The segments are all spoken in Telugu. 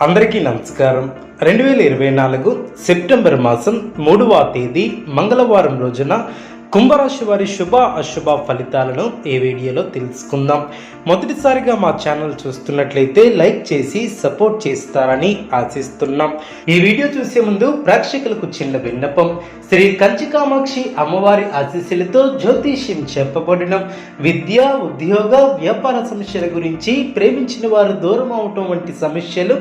అందరికీ నమస్కారం. రెండు వేల ఇరవై నాలుగు సెప్టెంబర్ మాసం మూడవ తేదీ మంగళవారం రోజున కుంభరాశి వారి శుభ అశుభ ఫలితాలను ఈ వీడియోలో తెలుసుకుందాం. మొదటిసారిగా మా ఛానల్ చూస్తున్నట్లయితే లైక్ చేసి సపోర్ట్ చేస్తారని ఆశిస్తున్నాం. ఈ వీడియో చూసే ముందు ప్రేక్షకులకు చిన్న విన్నపం. శ్రీ కంచి కామాక్షి అమ్మవారి ఆశీస్సులతో జ్యోతిష్యం చెప్పబడిన. విద్య ఉద్యోగ వ్యాపార సమస్యల గురించి ప్రేమించిన వారు దూరం అవటం వంటి సమస్యలు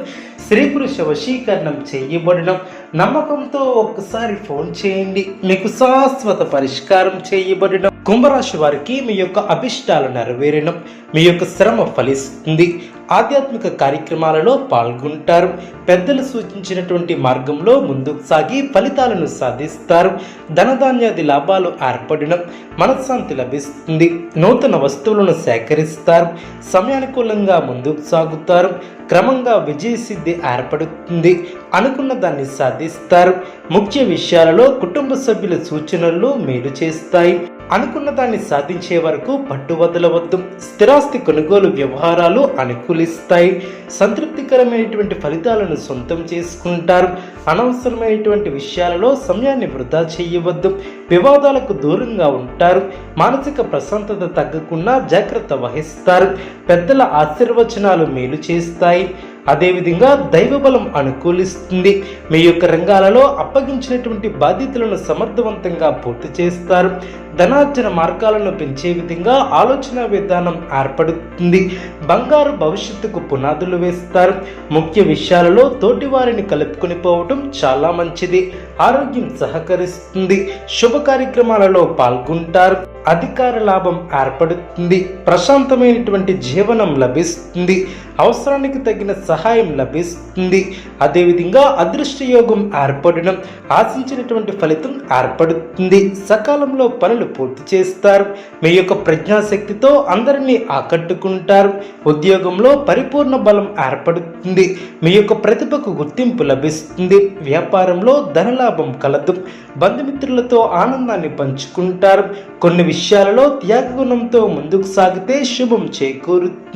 స్త్రీ పురుష వశీకరణం చేయబడిన. నమ్మకంతో ఒక్కసారి ఫోన్ చేయండి. మీకు శాశ్వత పరిష్కారం చేయబడిన కుంభరాశి వారికి మీ యొక్క అభిష్టాలు నెరవేరడం మీ యొక్క శ్రమ ఫలిస్తుంది. ఆధ్యాత్మిక కార్యక్రమాలలో పాల్గొంటారు. పెద్దలు సూచించినటువంటి మార్గంలో ముందుకు సాగి ఫలితాలను సాధిస్తారు. ధనధాన్యాది లాభాలు ఏర్పడడం మనశ్శాంతి లభిస్తుంది. నూతన వస్తువులను సేకరిస్తారు. సమయానుకూలంగా ముందుకు సాగుతారు. క్రమంగా విజయసిద్ధి ఏర్పడుతుంది. అనుకున్న దాన్ని సాధిస్తారు. ముఖ్య విషయాలలో కుటుంబ సభ్యుల సూచనలు మేలు చేస్తాయి. అనుకున్న దాన్ని సాధించే వరకు పట్టు వదలవద్దు. స్థిరాస్తి కొనుగోలు వ్యవహారాలు అనుకూలిస్తాయి. సంతృప్తికరమైనటువంటి ఫలితాలను సొంతం చేసుకుంటారు. అనవసరమైనటువంటి విషయాలలో సమయాన్ని వృధా చేయవద్దు. వివాదాలకు దూరంగా ఉంటారు. మానసిక ప్రశాంతత తగ్గకుండా జాగ్రత్త వహిస్తారు. పెద్దల ఆశీర్వచనాలు మేలు చేస్తాయి. అదేవిధంగా దైవబలం అనుకూలిస్తుంది. మీ యొక్క రంగాలలో అప్పగించినటువంటి బాధ్యతలను సమర్థవంతంగా పూర్తి చేస్తారు. ధనార్జన మార్గాలను పెంచే విధంగా ఆలోచన విధానం ఏర్పడుతుంది. బంగారు భవిష్యత్తుకు పునాదులు వేస్తారు. ముఖ్య విషయాలలో తోటి వారిని కలుపుకొని పోవటం చాలా మంచిది. ఆరోగ్యం సహకరిస్తుంది. శుభ కార్యక్రమాలలో పాల్గొంటారు. అధికార లాభం ఏర్పడుతుంది. ప్రశాంతమైనటువంటి జీవనం లభిస్తుంది. అవసరానికి తగిన సహాయం లభిస్తుంది. అదేవిధంగా అదృష్ట యోగం ఏర్పడడం ఆశించినటువంటి ఫలితం ఏర్పడుతుంది. సకాలంలో పనులు పూర్తి చేస్తారు. మీ యొక్క ప్రజ్ఞాశక్తితో అందరినీ ఆకట్టుకుంటారు. ఉద్యోగంలో పరిపూర్ణ బలం ఏర్పడుతుంది. మీ యొక్క ప్రతిభకు గుర్తింపు లభిస్తుంది. వ్యాపారంలో ధనలాభం కలదు. బంధుమిత్రులతో ఆనందాన్ని పంచుకుంటారు. కొన్ని విషయాలలో త్యాగగుణంతో ముందుకు సాగితే శుభం చేకూరుతుంది.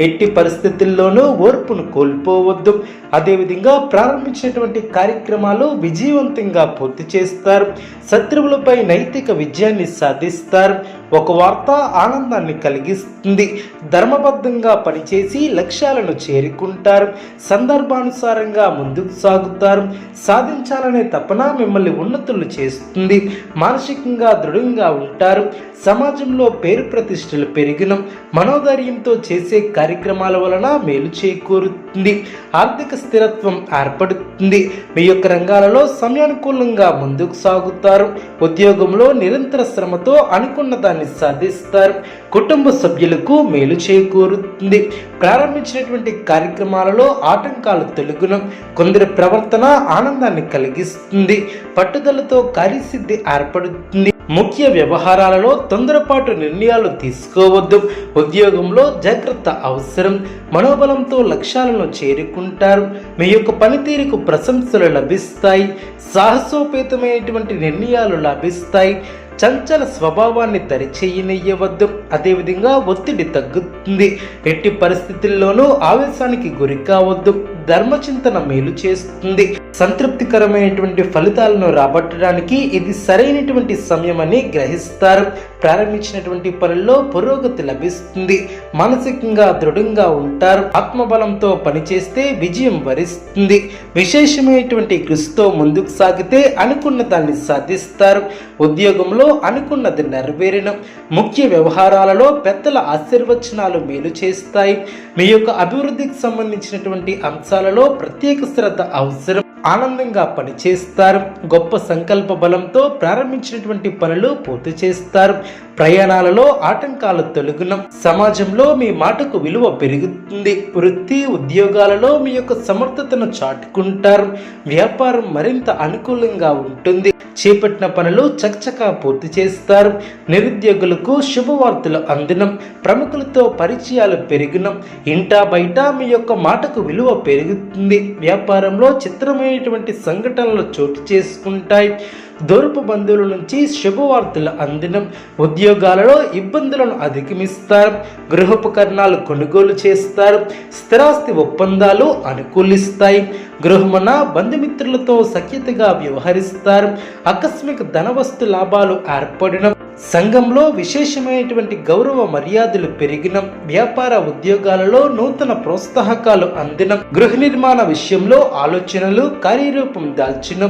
ఎట్టి పరిస్థితుల్లోనూ ఓర్పును కోల్పోవద్దు. అదేవిధంగా ప్రారంభించినటువంటి కార్యక్రమాలు విజయవంతంగా పూర్తి చేస్తారు. శత్రువులపై నైతిక విజయాన్ని సాధిస్తారు. ఒక వార్త ఆనందాన్ని కలిగిస్తుంది. ధర్మబద్ధంగా పనిచేసి లక్ష్యాలను చేరుకుంటారు. సందర్భానుసారంగా ముందుకు సాగుతారు. సాధించాలనే తపన మిమ్మల్ని ఉన్నతులు చేస్తుంది. మానసికంగా దృఢంగా ఉంటారు. సమాజంలో పేరు ప్రతిష్టలు పెరిగిన. మనోధైర్యంతో చేసే కార్యక్రమాల వలన మేలు చేకూరుతుంది. ఆర్థిక స్థిరత్వం ఏర్పడుతుంది. మీ యొక్క రంగాలలో సమయానుకూలంగా ముందుకు సాగుతారు. ఉద్యోగంలో నిరంతర శ్రమతో అనుకున్న దాన్ని సాధిస్తారు. కుటుంబ సభ్యులకు మేలు చేకూరుతుంది. ప్రారంభించినటువంటి కార్యక్రమాలలో ఆటంకాలు తొలగును. కొందరి ప్రవర్తన ఆనందాన్ని కలిగిస్తుంది. పట్టుదలతో కార్యసిద్ధి ఏర్పడుతుంది. ముఖ్య వ్యవహారాలలో తొందరపాటు నిర్ణయాలు తీసుకోవద్దు. ఉద్యోగంలో జాగ్రత్త అవసరం. మనోబలంతో లక్ష్యాలను చేరుకుంటారు. మీ యొక్క పనితీరుకు ప్రశంసలు లభిస్తాయి. సాహసోపేతమైనటువంటి నిర్ణయాలు లభిస్తాయి. చంచల స్వభావాన్ని తరిచేయనియ్యవద్దు అదేవిధంగా ఒత్తిడి తగ్గుతుంది. ఎట్టి పరిస్థితుల్లోనూ ఆవేశానికి గురి కావద్దు ధర్మచింతన మేలు చేస్తుంది. సంతృప్తికరమైనటువంటి ఫలితాలను రాబట్టడానికి ఇది సరైనటువంటి సమయమని గ్రహిస్తారు. ప్రారంభించినటువంటి పనుల్లో పురోగతి లభిస్తుంది. మానసికంగా దృఢంగా ఉంటారు. ఆత్మబలంతో పనిచేస్తే విజయం వరిస్తుంది. విశేషమైనటువంటి కృషితో ముందుకు సాగితే అనుకున్న దాన్ని సాధిస్తారు. ఉద్యోగంలో అనుకున్నది నెరవేరిన. ముఖ్య వ్యవహారాలలో పెద్దల ఆశీర్వచనాలు మేలు చేస్తాయి. మీ యొక్క అభివృద్ధికి సంబంధించినటువంటి అంశాలలో ప్రత్యేక శ్రద్ధ అవసరం. ఆనందంగా పనిచేస్తారు. గొప్ప సంకల్ప బలంతో ప్రారంభించినటువంటి పనులు పూర్తి చేస్తారు. ప్రయాణాలలో ఆటంకాలు తొలగునం. సమాజంలో మీ మాటకు విలువ పెరుగుతుంది. వృత్తి ఉద్యోగాలలో మీ యొక్క సమర్థతను చాటుకుంటారు. వ్యాపారం మరింత అనుకూలంగా ఉంటుంది. చేపట్టిన పనులు చకచకా పూర్తి చేస్తారు. నిరుద్యోగులకు శుభవార్తలు అందినం. ప్రముఖులతో పరిచయాలు పెరిగినం. ఇంటా బయట మీ యొక్క మాటకు విలువ పెరుగుతుంది. వ్యాపారంలో చిత్రమైన విశేషమైనటువంటి సంఘటనలు చోటు చేసుకుంటాయి. దొరుపు బంధువుల నుంచి శుభవార్తలు అందినం. ఉద్యోగాలలో ఇబ్బందులను అధిగమిస్తారు. గృహోపకరణాలు కొనుగోలు చేస్తారు. స్థిరాస్తి ఒప్పందాలు అనుకూలిస్తాయి. గృహమున బంధుమిత్రులతో సఖ్యతగా వ్యవహరిస్తారు. ఆకస్మిక ధనవస్తు లాభాలు ఏర్పడిన సంఘంలో విశేషమైనటువంటి గౌరవ మర్యాదలు పెరిగిన వ్యాపార ఉద్యోగాలలో నూతన ప్రోత్సాహకాలు అందిన గృహ నిర్మాణ విషయంలో ఆలోచనలు కార్యరూపం దాల్చిన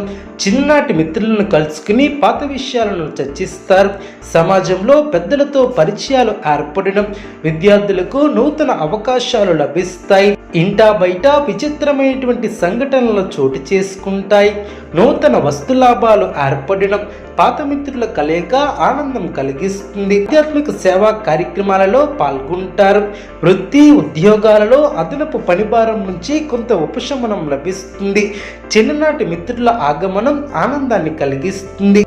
చిన్ననాటి మిత్రులను కలుసుకుని పాత విషయాలను చర్చిస్తారు. సమాజంలో పెద్దలతో పరిచయాలు ఏర్పడిన విద్యార్థులకు నూతన అవకాశాలు లభిస్తాయి. ఇంటా బయట విచిత్రమైనటువంటి సంఘటనలు చోటు చేసుకుంటాయి. నూతన వస్తులాభాలు ఏర్పడడం పాత మిత్రుల కలయిక ఆనందం కలిగిస్తుంది. ఆధ్యాత్మిక సేవా కార్యక్రమాలలో పాల్గొంటారు. వృత్తి ఉద్యోగాలలో అదనపు పనిభారం నుంచి కొంత ఉపశమనం లభిస్తుంది. చిన్ననాటి మిత్రుల ఆగమనం ఆనందాన్ని కలిగిస్తుంది.